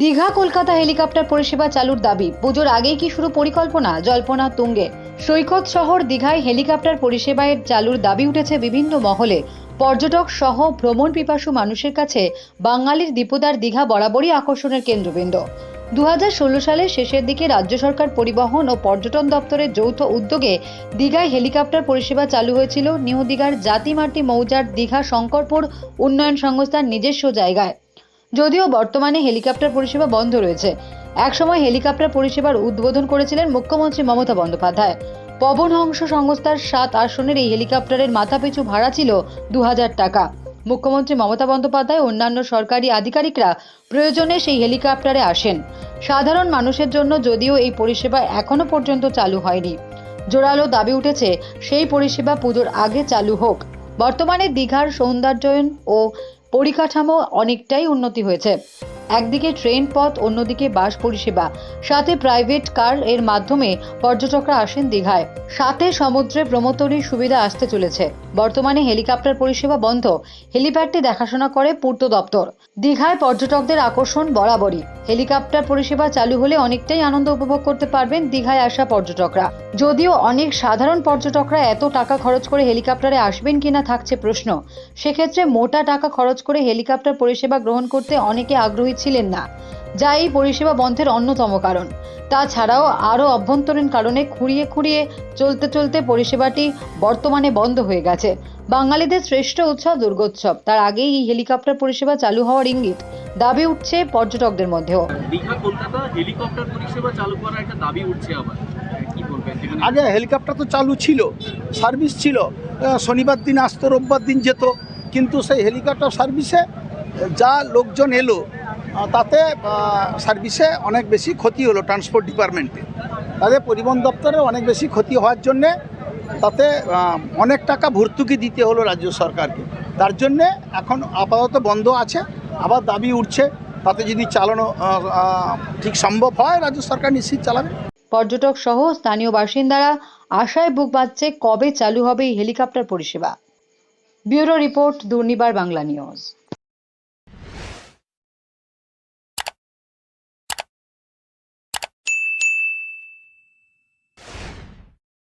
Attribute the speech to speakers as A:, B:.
A: Digha, Kolkata helicopter পরিষেবা চালুর দাবি। পুজোর আগেই কি শুরু পরিকল্পনা? জল্পনা তুঙ্গে। সৈকত শহর দীঘায় হেলিকপ্টার পরিষেবায় চালুর দাবি উঠেছে বিভিন্ন মহলে। পর্যটক সহ ভ্রমণ পিপাসু মানুষের কাছে বাঙালির দীপদার দীঘা বরাবরই আকর্ষণের কেন্দ্রবিন্দু। দু হাজার ষোলো সালের শেষের দিকে রাজ্য সরকার পরিবহন ও পর্যটন দপ্তরের যৌথ উদ্যোগে দীঘায় হেলিকপ্টার পরিষেবা চালু হয়েছিল নিউ দীঘার জাতিমাটি মৌজার দীঘা শঙ্করপুর উন্নয়ন সংস্থার নিজস্ব জায়গায়। যদিও বর্তমানে হেলিকপ্টার পরিষেবা বন্ধ রয়েছে। একসময় হেলিকপ্টার পরিষেবার উদ্বোধন করেছিলেন মুখ্যমন্ত্রী মমতা বন্দ্যোপাধ্যায়। পবন হংস সংস্থার সাত আসনের এই হেলিকপ্টারের মাথাপিছু ভাড়া ছিল দু হাজার টাকা। মুখ্যমন্ত্রী মমতা বন্দ্যোপাধ্যায় অন্যান্য সরকারি আধিকারিকরা প্রয়োজনে সেই হেলিকপ্টারে আসেন। সাধারণ মানুষের জন্য যদিও এই পরিষেবা এখনও পর্যন্ত চালু হয়নি। জোরালো দাবি উঠেছে, সেই পরিষেবা পুজোর আগে চালু হোক। বর্তমানে দীঘার সৌন্দর্যায়ন ও পরিকাঠামো অনেকটাই উন্নতি হয়েছে। একদিকে ট্রেন পথ, অন্যদিকে বাস পরিষেবা। সাথে প্রাইভেট কার এর মাধ্যমে পর্যটকরা আসেন দীঘায়। সাথে সমুদ্রে ভ্রমণতরীর সুবিধা আসতে চলেছে। বর্তমানে হেলিকপ্টার পরিষেবা বন্ধ। হেলিপ্যাডটি দেখাশোনা করে পূর্ত দপ্তর। দীঘায় পর্যটকদের আকর্ষণ বরাবরই। হেলিকপ্টার পরিষেবা চালু হলে অনেকটাই আনন্দ উপভোগ করতে পারবেন দীঘায় আসা পর্যটকরা। যদিও অনেক সাধারণ পর্যটকরা এত টাকা খরচ করে হেলিকপ্টারে আসবেন কিনা থাকছে প্রশ্ন। সেক্ষেত্রে মোটা টাকা খরচ করে হেলিকপ্টার পরিষেবা গ্রহণ করতে অনেকে আগ্রহী ছিলেন না যা এই পরিষেবা বন্ধের অন্যতম কারণ। তাছাড়াও আরও অভ্যন্তরীণ কারণে খুঁড়িয়ে খুঁড়িয়ে চলতে চলতে পরিষেবাটি বর্তমানে বন্ধ হয়ে গেছে। বাঙালিদের শ্রেষ্ঠ উৎসব দুর্গোৎসব। তার আগেই এই হেলিকপ্টার পরিষেবা চালু হওয়ার ইঙ্গিত। দাবি উঠছে পর্যটকদের মধ্যেও।
B: দীঘা কলকাতা হেলিকপ্টার পরিষেবা চালু করার একটা দাবি উঠছে আবার।
C: আগে হেলিকপ্টার তো চালু ছিল সার্ভিস ছিল। শনিবার দিন আসতো রোববার দিন যেত। কিন্তু সেই হেলিকপ্টার সার্ভিসে যা লোকজন এলো তাতে সার্ভিসে অনেক বেশি ক্ষতি হলো ট্রান্সপোর্ট ডিপার্টমেন্টে তাদের পরিবহন দপ্তরে অনেক বেশি ক্ষতি হওয়ার জন্যে তাতে অনেক টাকা ভর্তুকি দিতে হলো রাজ্য সরকারকে। তার জন্যে এখন আপাতত বন্ধ আছে, আবার দাবি উঠছে, তাতে যদি চালানো ঠিক সম্ভব হয়, রাজ্য সরকার নিশ্চিত চালাবে।
A: পর্যটক সহ স্থানীয় বাসিন্দারা আশায় বুক বাঁধছে কবে চালু হবে এই হেলিকপ্টার পরিষেবা। Bureau report, Durnibar Bangla news.